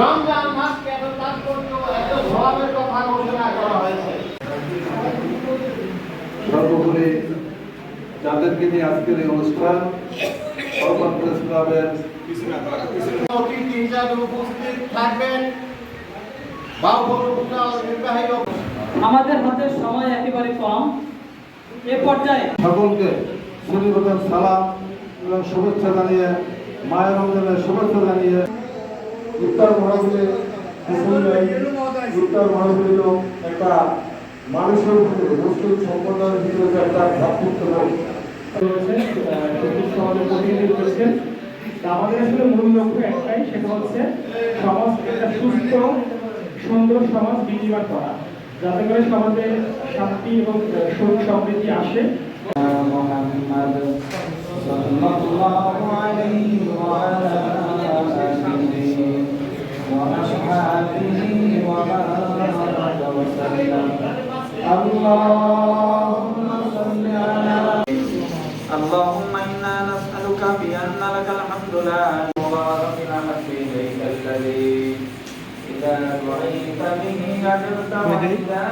রমজান মাসকে এত তাৎপর্য এত স্বভাবের কথা ঘোষণা করা হয়েছে। সর্বোপরি যাদেরকে নিয়ে আজকের এই অনুষ্ঠান ক্লাবের অতিথি হিসাবে উপস্থিত থাকবেন। আমাদের হাতে সময় একেবারে কম। এ পর্যায়ে সকলকে সুনির্বাচন সালাম এবং শুভেচ্ছা জানিয়ে মায়ের রমজানের শুভেচ্ছা জানিয়ে ইফতার মহাবীরে ইফতার মহাবীর একটা মানুষের ভিতরে, মুসলিম সম্প্রদায়ের ভিতরে একটা ভ্রাতৃত্ববোধ রয়েছে। আমাদের আসলে মূল লক্ষ্য একটাই, সেটা হচ্ছে সমাজ একটা সুস্থ, সুন্দর সমাজ বিনিয়োগ করা, যাতে করে সমাজে শান্তি এবং সুখ সমৃদ্ধি আসে। وأصحابه وبارك وسلم اللهم صل على اللهم إنا نسألك بأن لك الحمد لا مبارك الأحد إليك الذي إذا دعيت به أجبت وإذا